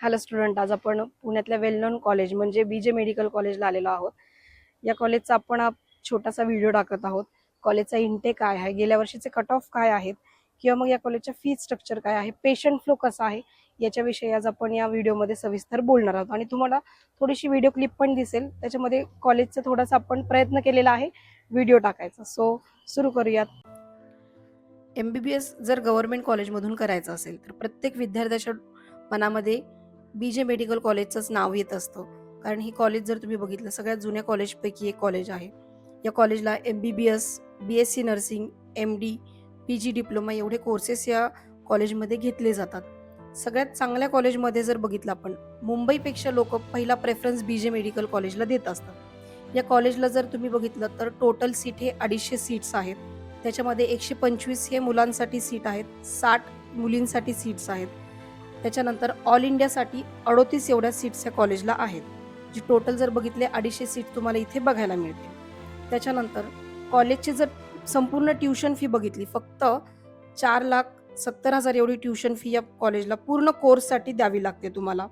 Hello student आज आपण पुण्यातल्या वेल नोन कॉलेज म्हणजे बी जे मेडिकल कॉलेजला आलेलो आहोत. या कॉलेजचा आपण छोटासा व्हिडिओ टाकत आहोत. कॉलेजचा इंटेक काय आहे? गेल्या वर्षीचे कट ऑफ काय आहेत? किंवा मग या कॉलेजच्या फी स्ट्रक्चर काय आहे? पेशंट फ्लो कसा आहे? याच्याविषयी आज आपण या व्हिडिओमध्ये सविस्तर बोलणार आहोत. आणि तुम्हाला थोडीशी व्हिडिओ क्लिप पण दिसेल. त्याच्यामध्ये कॉलेजचा थोडासा आपण प्रयत्न केलेला आहे. व्हिडिओ टाकायचा. सो सुरू करूयात. एम बी बी एस जर गव्हर्मेंट कॉलेजमधून करायचं असेल तर प्रत्येक विद्यार्थ्याच्या मनामध्ये बी जे मेडिकल कॉलेजचंच नाव येत असतं कारण ही कॉलेज जर तुम्ही बघितलं सगळ्यात जुन्या कॉलेजपैकी एक कॉलेज आहे. या कॉलेजला M B B S B S C nursing M D P G diploma एवढे कोर्सेस या कॉलेजमध्ये घेतले जातात. सगळ्यात चांगल्या कॉलेजमध्ये जर बघितलं आपण मुंबईपेक्षा लोक पहिला प्रेफरन्स बी जे मेडिकल कॉलेजला देत असतात. या कॉलेजला जर तुम्ही बघितलं तर टोटल सीट हे अडीचशे सीट्स आहेत. त्याच्यामध्ये एकशे पंचवीस हे मुलांसाठी सीट आहेत साठ मुलींसाठी सीट्स आहेत. त्याच्यानंतर ऑल इंडियासाठी अडोतीस एवढ्या सीट्स या कॉलेजला आहेत. जी टोटल जर बघितले अडीचशे सीट तुम्हाला इथे बघायला मिळते त्याच्यानंतर कॉलेजची जर संपूर्ण ट्युशन फी बघितली फक्त चार लाख सत्तर हजार एवढी ट्युशन फी या कॉलेजला पूर्ण कोर्ससाठी द्यावी लागते तुम्हाला.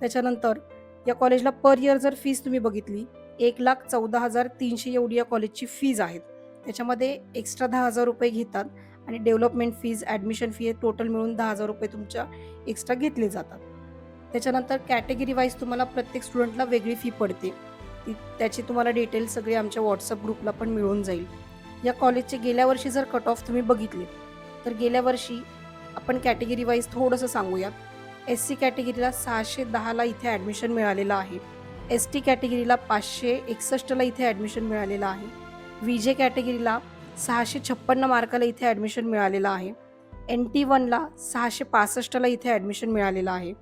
त्याच्यानंतर या कॉलेजला पर इयर जर फीज तुम्ही बघितली एक लाख चौदा हजार तीनशे एवढी या कॉलेजची फीज आहेत. त्याच्यामध्ये एक्स्ट्रा दहा हजार रुपये घेतात. आणि development fees admission fee total मिळून दहा हजार रुपये तुमच्या एक्स्ट्रा घेतले जातात. त्याच्यानंतर कॅटेगरी वाईज तुम्हाला प्रत्येक स्टुडंटला वेगळी फी पडते. ती त्याची तुम्हाला डिटेल्स सगळे आमच्या व्हॉट्सअप ग्रुपला पण मिळून जाईल. या कॉलेजचे गेल्या वर्षी जर कट ऑफ तुम्ही बघितले तर गेल्या वर्षी आपण कॅटेगरी वाईज थोडंसं सांगूया. एस सी कॅटेगरीला सहाशे दहाला इथे ॲडमिशन मिळालेलं आहे. एस टी कॅटेगरीला पाचशे एकसष्टला इथे ॲडमिशन मिळालेलं आहे. व्ही जे कॅटेगरीला सहाशे छप्पन्न मार्काला इथे ॲडमिशन मिळालेलं आहे. एन टी वनला सहाशे पासष्टला इथे ॲडमिशन मिळालेलं आहे.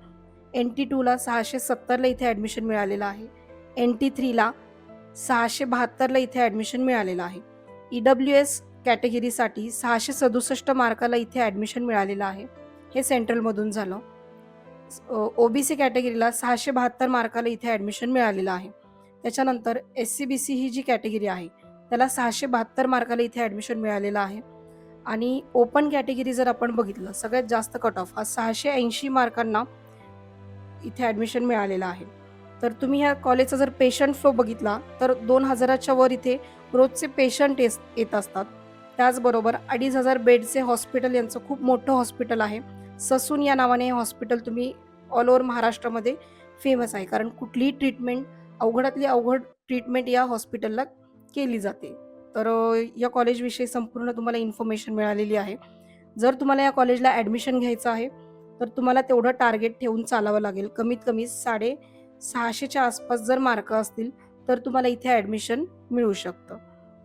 एन टी टूला सहाशे सत्तरला इथे ॲडमिशन मिळालेलं आहे. एन टी थ्रीला सहाशे बहात्तरला इथे ॲडमिशन मिळालेलं आहे. ई डब्ल्यू एस कॅटेगरीसाठी सहाशे सदुसष्ट मार्काला इथे ॲडमिशन मिळालेलं आहे. हे सेंट्रलमधून झालं. ओ बी सी कॅटेगरीला सहाशे बहात्तर मार्काला इथे ॲडमिशन मिळालेलं आहे. त्याच्यानंतर एस सी बी सी ही जी कॅटेगरी आहे त्याला सहाशे बहात्तर मार्काला इथे ॲडमिशन मिळालेलं आहे. आणि ओपन कॅटेगरी जर आपण बघितलं सगळ्यात जास्त कट ऑफ हा सहाशे ऐंशी मार्कांना इथे ॲडमिशन मिळालेलं आहे. तर तुम्ही ह्या कॉलेजचा जर पेशंट फ्लो बघितला तर दोन हजाराच्या वर इथे रोजचे पेशंट येत असतात. त्याचबरोबर अडीच हजार बेडचे हॉस्पिटल यांचं खूप मोठं हॉस्पिटल आहे. ससून या नावाने हे हॉस्पिटल तुम्ही ऑल ओव्हर महाराष्ट्रामध्ये फेमस आहे. कारण कुठलीही ट्रीटमेंट अवघडातली अवघड ट्रीटमेंट या हॉस्पिटलला केली जाते. तर या कॉलेजविषयी संपूर्ण तुम्हाला इन्फॉर्मेशन मिळालेली आहे. जर तुम्हाला या कॉलेजला ॲडमिशन घ्यायचं आहे तर तुम्हाला तेवढं टार्गेट ठेवून चालावं लागेल. कमीत कमी साडे सहाशेच्या आसपास जर मार्क असतील तर तुम्हाला इथे ॲडमिशन मिळू शकतं.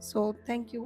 So thank you